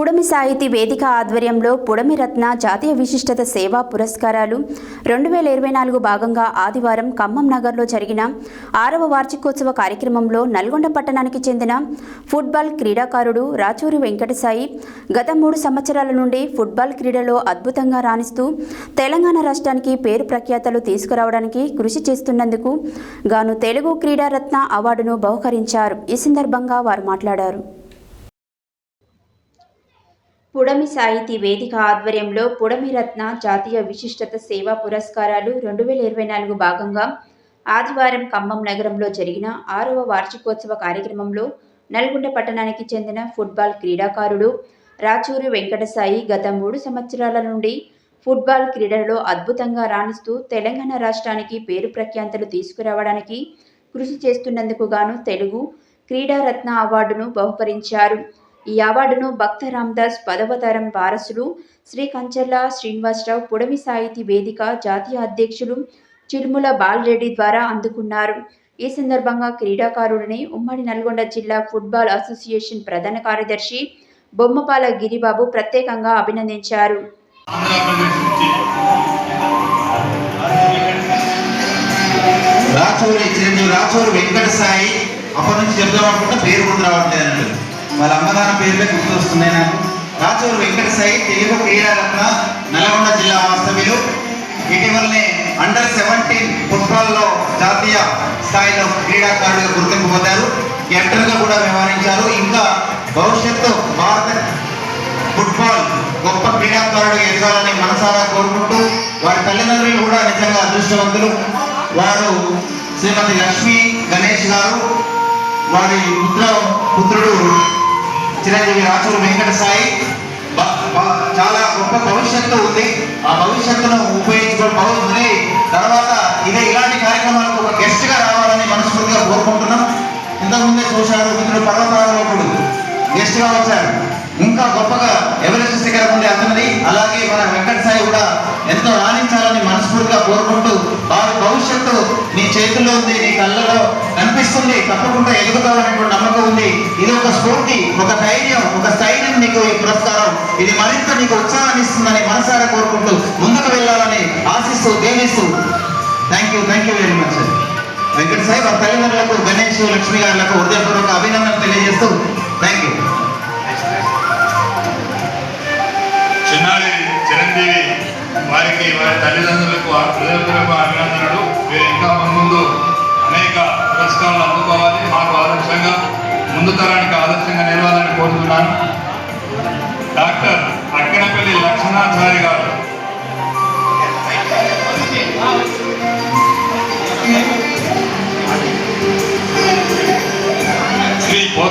పుడమి సాహితీ వేదిక ఆధ్వర్యంలో పుడమి రత్న జాతీయ విశిష్టత సేవా పురస్కారాలు రెండు వేల ఇరవై నాలుగు భాగంగా ఆదివారం ఖమ్మం నగర్లో జరిగిన ఆరవ వార్షికోత్సవ కార్యక్రమంలో నల్గొండ పట్టణానికి చెందిన ఫుట్బాల్ క్రీడాకారుడు రాచూరి వెంకటసాయి గత మూడు సంవత్సరాల నుండి ఫుట్బాల్ క్రీడలో అద్భుతంగా రాణిస్తూ తెలంగాణ రాష్ట్రానికి పేరు ప్రఖ్యాతలు తీసుకురావడానికి కృషి చేస్తున్నందుకు గాను తెలుగు క్రీడారత్న అవార్డును బహుకరించారు. ఈ సందర్భంగా వారు మాట్లాడారు. పుడమి సాహితీ వేదిక ఆధ్వర్యంలో పుడమి రత్న జాతీయ విశిష్టత సేవా పురస్కారాలు రెండు వేల ఇరవై నాలుగు భాగంగా ఆదివారం ఖమ్మం నగరంలో జరిగిన ఆరవ వార్షికోత్సవ కార్యక్రమంలో నల్గొండ పట్టణానికి చెందిన ఫుట్బాల్ క్రీడాకారుడు రాచూరి వెంకటసాయి గత మూడు సంవత్సరాల నుండి ఫుట్బాల్ క్రీడలలో అద్భుతంగా రాణిస్తూ తెలంగాణ రాష్ట్రానికి పేరు ప్రఖ్యాతలు తీసుకురావడానికి కృషి చేస్తున్నందుకు గాను తెలుగు క్రీడారత్న అవార్డును బహుకరించారు. ఈ అవార్డును భక్త రామ్దాస్ పదవ తరం వారసులు శ్రీ కంచర్ల శ్రీనివాసరావు పొడమి సాహితీ వేదిక జాతీయ అధ్యక్షులు చిరుముల బాలరెడ్డి ద్వారా అందుకున్నారు. ఈ సందర్భంగా క్రీడాకారుడిని ఉమ్మడి నల్గొండ జిల్లా ఫుట్బాల్ అసోసియేషన్ ప్రధాన కార్యదర్శి బొమ్మపాల గిరిబాబు ప్రత్యేకంగా అభినందించారు. రాచూరి చిరంజీవి రాచూరి వెంకట సాయి అప్పటి నుంచి చెప్దాం అనుకుంటే పేరు ముందు రావట్లేదు వాళ్ళ అమ్మగారి పేర్లే గుర్తు వస్తున్నాయి నాకు. రాచూరు వెంకట సాయి తెలుగు క్రీడారత్న నల్గొండ జిల్లా వాస్తవ్యులు. ఇటీవలనే అండర్ సెవెంటీన్ ఫుట్బాల్లో జాతీయ స్థాయిలో క్రీడాకారులుగా గుర్తింపు పొందారు కెప్టెన్గా కూడా వ్యవహరించారు. ఇంకా భవిష్యత్తు భారత ఫుట్బాల్ గొప్ప క్రీడాకారుడు ఎదగాలని మనసారా కోరుకుంటూ వారి తల్లిదండ్రులు కూడా నిజంగా అదృష్టవంతులు. వారు శ్రీమతి లక్ష్మి గణేష్ గారు వారి పుత్ర పుత్రుడు చిరంజీవి రాచూరు వెంకట సాయి. చాలా గొప్ప భవిష్యత్తు ఉంది. ఆ భవిష్యత్తును ఉపయోగించుకోవడం బాగుంది తర్వాత ఇదే ఇలాంటి కార్యక్రమాలకు ఒక గెస్ట్గా రావాలని మనస్ఫూర్తిగా కోరుకుంటున్నాం. ఇంతకుముందే చూశారు మిత్రుడు పర్వతారోహకుడు గెస్ట్గా వచ్చారు. ఇంకా గొప్పగా ఎవరెస్ట్ శిఖరం ఉండే అతనిది. అలాగే మన వెంకట సాయి కూడా ఎంతో రాణించాలని మనస్ఫూర్తిగా కోరుకుంటూ వారి భవిష్యత్తు నీ చేతుల్లో ఉంది నీ కళ్ళలో ఉంది తప్పకుండా ఎదుగుతావనేటువంటి నమ్మకం ఉంది. ఇది ఒక స్ఫూర్తి ఒక ధైర్యం ఒక స్థైర్యం నీకు ఈ పురస్కారం. ఇది మరింత నీకు ఉత్సాహాన్ని ఇస్తుందని మనసారా కోరుకుంటూ ముందుకు వెళ్ళాలని ఆశిస్తూ దేవిస్తూ. Thank you thank you very much Venkata Sai వారి తల్లిదండ్రులకు గణేష్ లక్ష్మి గారులకు హృదయపూర్వక అభినందనలు తెలియజేస్తూ థ్యాంక్ యూ చిన్నారి చిరంజీవి వారికి వారి తల్లిదండ్రులకు హృదయపూర్వక అభినందనలు. వీరు ఇంకా ముందు అనేక పురస్కారాలు ముందు తరానికి ఆదర్శంగా నిలవాలని కోరుతున్నాను. డాక్టర్ అక్కనపల్లి లక్ష్మణాచారి గారు.